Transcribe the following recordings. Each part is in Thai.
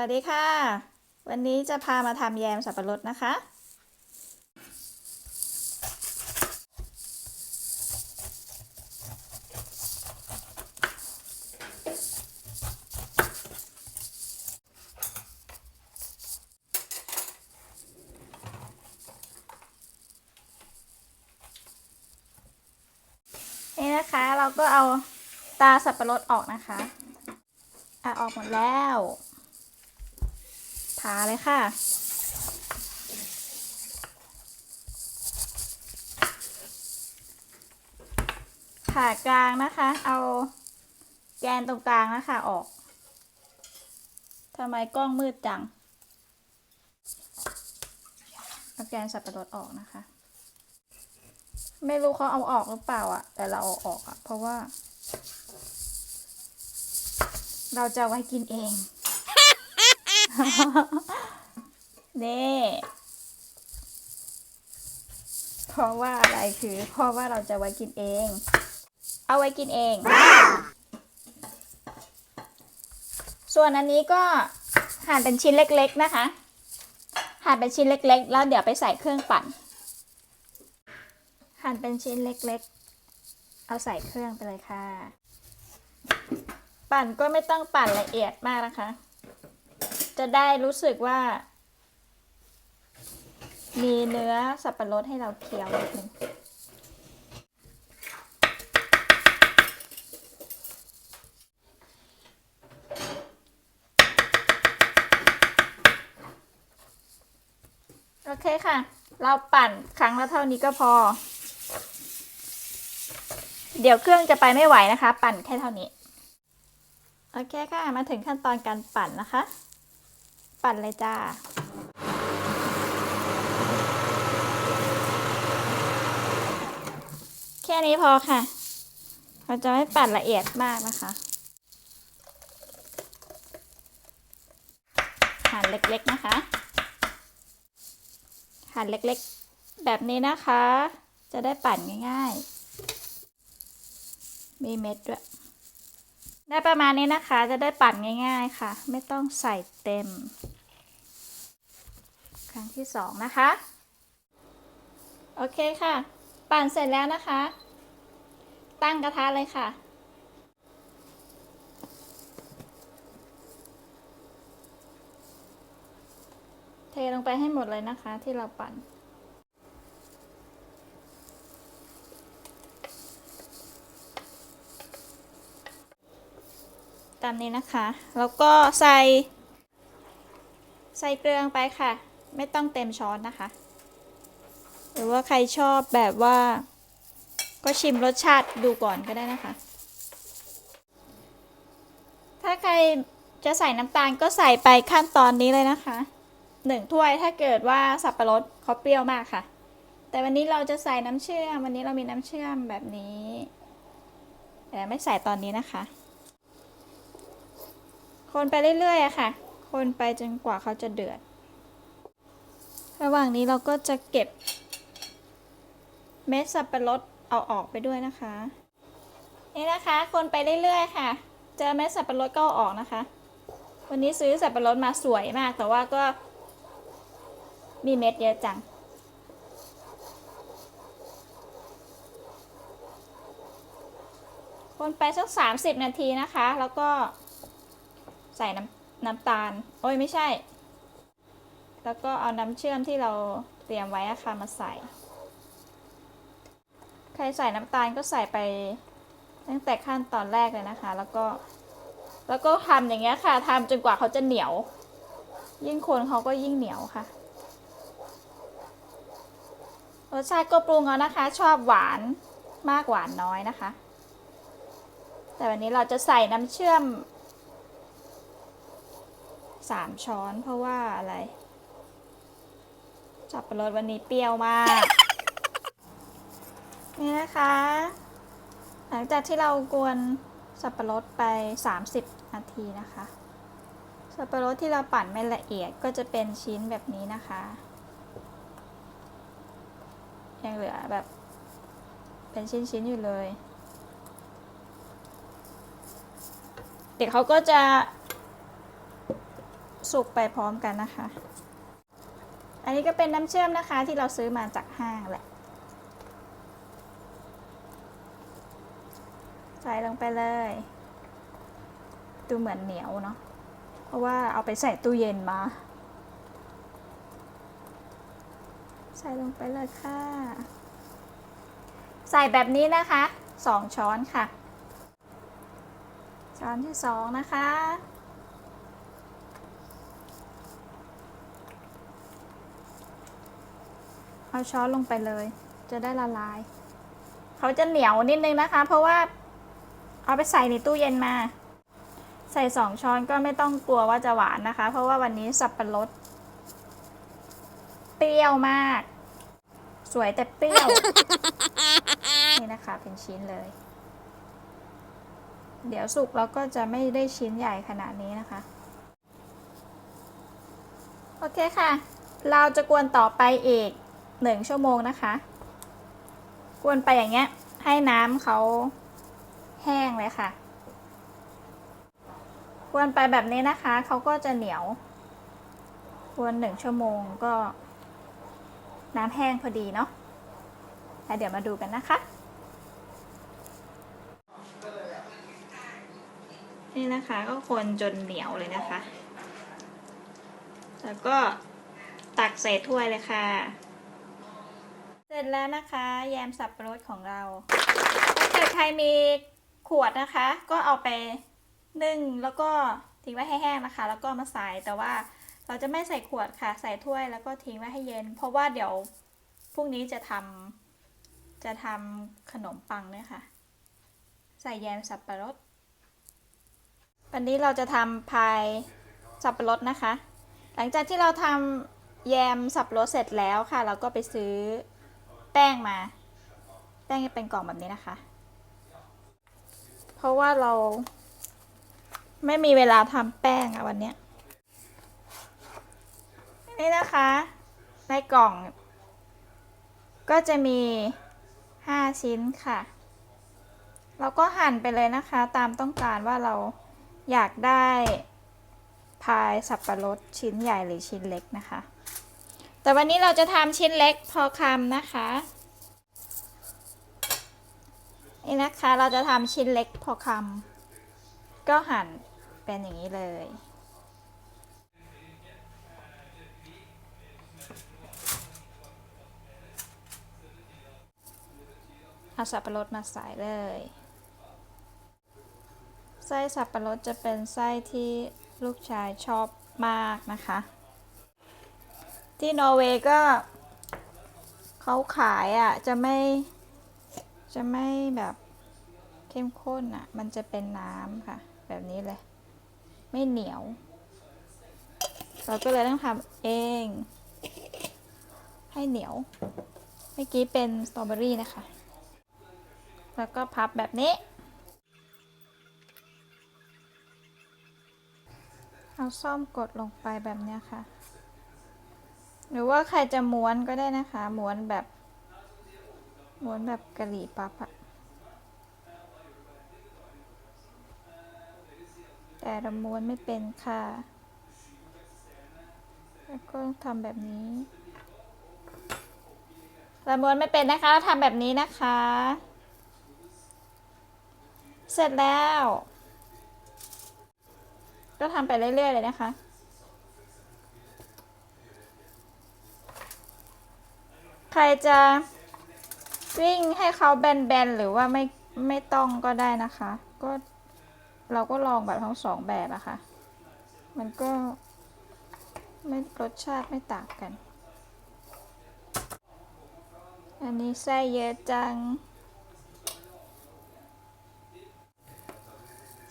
วัสดีค่ะ วันนี้จะพามาทำแยมสับปะรดนะคะ นี่นะคะเราก็เอาตาสับปะรดออกนะคะอะออกหมดแล้ว ผ่าเลยค่ะ ผ่ากลางนะคะ เอาแกนตรงกลางนะคะออกทำไมกล้องมืดจัง เอาแกนสับปะรดออกนะคะ ไม่รู้เขาเอาออกหรือเปล่าอะแต่เราเอาออกอะเพราะว่า เราจะไว้กินเอง นี่เพราะว่าอะไรคือ เพราะว่าเราจะไว้กินเอง เอาไว้กินเอง ส่วนอันนี้ก็หั่นเป็นชิ้นเล็ก ๆ นะคะ หั่นเป็นชิ้นเล็ก ๆ แล้วเดี๋ยวไปใส่เครื่องปั่น หั่นเป็นชิ้นเล็ก ๆ เอาใส่เครื่องไปเลยค่ะ ปั่นก็ไม่ต้องปั่นละเอียดมากนะคะ จะได้รู้สึกว่า มีเนื้อสับปะรดให้เราเคี้ยวนิดนึงโอเคค่ะ เราปั่นครั้งละเท่านี้ก็พอ เดี๋ยวเครื่องจะไปไม่ไหวนะคะ ปั่นแค่เท่านี้ โอเคค่ะ มาถึงขั้นตอนการปั่นนะคะ ปั่นเลยจ้าแค่นี้พอค่ะ เราจะไม่ปั่นละเอียดมากนะคะหั่นเล็กๆนะคะหั่นเล็กๆ แบบนี้นะคะ จะได้ปั่นง่ายๆ มีเม็ดด้วย ได้ประมาณนี้นะคะ จะได้ปั่นง่ายๆค่ะ ไม่ต้องใส่เต็ม ครั้งที่สองนะคะ โอเคค่ะ ปั่นเสร็จแล้วนะคะ ตั้งกระทะเลยค่ะ เทลงไปให้หมดเลยนะคะที่เราปั่นตามนี้นะคะ แล้วก็ใส่ ใส่เกลือลงไปค่ะ ไม่ต้องเต็มช้อนนะคะ หรือว่าใครชอบแบบว่า ก็ชิมรสชาติดูก่อนก็ได้นะคะ ถ้าใครจะใส่น้ำตาลก็ใส่ไปขั้นตอนนี้เลยนะคะหนึ่งถ้วยถ้าเกิดว่าสับปะรดเขาเปรี้ยวมากค่ะ แต่วันนี้เราจะใส่น้ำเชื่อม วันนี้เรามีน้ำเชื่อมแบบนี้แต่ไม่ใส่ตอนนี้นะคะ คนไปเรื่อยๆค่ะ คนไปจนกว่าเขาจะเดือด ระหว่างนี้เราก็จะเก็บเม็ดสับปะรดเอาออกไปด้วยนะคะ นี่นะคะ คนไปเรื่อยๆค่ะ เจอเม็ดสับปะรดก็อออกนะคะ วันนี้ซื้อสับปะรดมาสวยมาก แต่ว่าก็มีเม็ดเยอะจังคนไปสักสามสิบนาทีนะคะ แล้วก็ใส่น้ำน้ำตาล โอ้ยไม่ใช่ แล้วก็เอาน้ำเชื่อมที่เราเตรียมไว้อะค่ะมาใส่ ใครใส่น้ำตาลก็ใส่ไปตั้งแต่ขั้นตอนแรกเลยนะคะ แล้วก็แล้วก็ทำอย่างเงี้ยค่ะทำจนกว่าเขาจะเหนียว ยิ่งคนเขาก็ยิ่งเหนียวค่ะรสชาติก็ปรุงเอานะคะ ชอบหวานมากหวานน้อยนะคะ แต่วันนี้เราจะใส่น้ำเชื่อมสามช้อนเพราะว่าอะไร สับปะรดวันนี้เปรี้ยวมาก นี่นะคะ หลังจากที่เรากวนสับปะรดไป 30 นาทีนะคะ สับปะรดที่เราปั่นไม่ละเอียดก็จะเป็นชิ้นแบบนี้นะคะ ยังเหลือแบบ เป็นชิ้นๆอยู่เลย เด็กเขาก็จะสุกไปพร้อมกันนะคะ อันนี้ก็เป็นน้ำเชื่อมนะคะที่เราซื้อมาจากห้างแหละ ใส่ลงไปเลย ดูเหมือนเหนียวเนาะ เพราะว่าเอาไปใส่ตู้เย็นมา ใส่ลงไปเลยค่ะ ใส่แบบนี้นะคะสองช้อนค่ะ ช้อนที่สองนะคะ เอาช้อนลงไปเลย จะได้ละลาย เขาจะเหนียวนิดนึงนะคะ เพราะว่าเอาไปใส่ในตู้เย็นมา ใส่สองช้อนก็ไม่ต้องกลัวว่าจะหวานนะคะ เพราะว่าวันนี้สับปะรด เปรี้ยวมาก สวยแต่เปรี้ยว นี่นะคะเป็นชิ้นเลย เดี๋ยวสุกแล้วก็จะไม่ได้ชิ้นใหญ่ขนาดนี้นะคะ โอเคค่ะ เราจะกวนต่อไปอีก หนึ่งชั่วโมงนะคะ กวนไปอย่างเงี้ย ให้น้ำเขาแห้งเลยค่ะ กวนไปแบบนี้นะคะ เขาก็จะเหนียว กวนหนึ่งชั่วโมงก็ น้ำแห้งพอดีเนาะแล้วเดี๋ยวมาดูกันนะคะ นี่นะคะก็คนจนเหนียวเลยนะคะ แล้วก็ตักใส่ถ้วยเลยค่ะ เสร็จแล้วนะคะ แยมสับปะรดของเรา ถ้าเกิดใครมีขวดนะคะ ก็เอาไปนึ่งแล้วก็ทิ้งไว้ให้แห้งนะคะ แล้วก็มาใส่แต่ว่าเราจะไม่ใส่ขวดค่ะ ใส่ถ้วยแล้วก็ทิ้งไว้ให้เย็น เพราะว่าเดี๋ยวพรุ่งนี้จะทำจะทำขนมปังเนี่ยค่ะ ใส่แยมสับปะรด วันนี้เราจะทำพายสับปะรดนะคะ หลังจากที่เราทำแยมสับปะรดเสร็จแล้วค่ะ เราก็ไปซื้อ แป้งมา แป้งจะเป็นกล่องแบบนี้นะคะ เพราะว่าเราไม่มีเวลาทำแป้งอะวันเนี้ยนี่นะคะ ในกล่อง ก็จะมี 5 ชิ้นค่ะ เราก็หั่นไปเลยนะคะ ตามต้องการว่าเราอยากได้พายสับปะรดชิ้นใหญ่หรือชิ้นเล็กนะคะ แต่วันนี้เราจะทำชิ้นเล็กพอคำนะคะ นี่นะคะเราจะทำชิ้นเล็กพอคำก็หั่นเป็นอย่างนี้เลย เอาสับปะรดมาใส่เลย ไส้สับปะรดจะเป็นไส้ที่ลูกชายชอบมากนะคะ ที่นอร์เวย์ก็เขาขายอะ จะไม่ จะไม่แบบเข้มข้นอะ มันจะเป็นน้ำค่ะ แบบนี้เลย ไม่เหนียว เราก็เลยต้องทำเอง ให้เหนียว เมื่อกี้เป็นสตรอเบอรี่นะคะ แล้วก็พับแบบนี้ เอาซ่อมกดลงไปแบบนี้ค่ะ หรือว่าใครจะม้วนก็ได้นะคะ ม้วนแบบม้วนแบบกะหรี่ปั๊บอะแต่เราม้วนไม่เป็นค่ะ แล้วก็ทำแบบนี้เราม้วนไม่เป็นนะคะเราทำแบบนี้นะคะ เสร็จแล้ว ก็ทำไปเรื่อยๆเลยนะคะ ใครจะวิ่งให้เขาแบนๆ หรือว่าไม่ไม่ต้องก็ได้นะคะ ก็เราก็ลองแบบทั้งสองแบบอะค่ะ มันก็ไม่รสชาติไม่ต่างกัน อันนี้ไส้เยอะจัง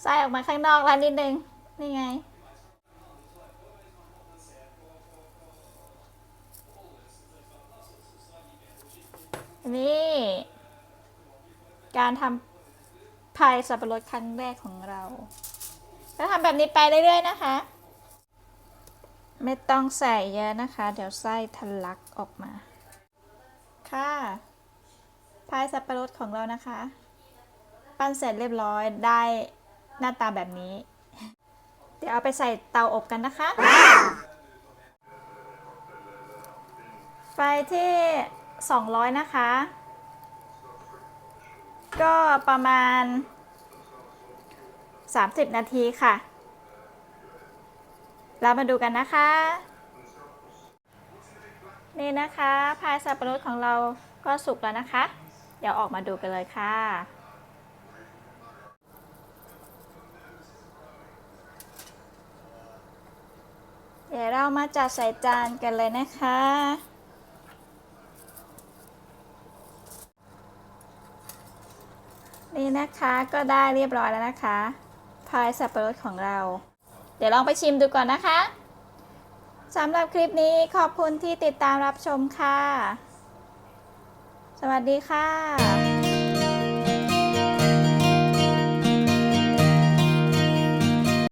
ไส้ออกมาข้างนอกแล้วนิดนึง นี่ไง นี่ การทำพายสับปะรดครั้งแรกของเราก็ทำแบบนี้ไปเรื่อยๆนะคะ ไม่ต้องใส่เยอะนะคะ เดี๋ยวไส้ทะลักออกมา ค่ะพายสับปะรดของเรานะคะ ปั้นเสร็จเรียบร้อยได้หน้าตาแบบนี้ เดี๋ยวเอาไปใส่เตาอบกันนะคะ ไฟที่ 200 นะคะ ก็ประมาณ 30 นาทีค่ะ เรามาดูกันนะคะ นี่นะคะพายสับปะรดของเราก็สุกแล้วนะคะ เดี๋ยวออกมาดูกันเลยค่ะเดี๋ยวเรามาจัดใส่จานกันเลยนะคะ นี่นะคะก็ได้เรียบร้อยแล้วนะคะพายสับปะรดของเรา เดี๋ยวลองไปชิมดูก่อนนะคะสำหรับคลิปนี้ขอบคุณที่ติดตามรับชมค่ะ สวัสดีค่ะ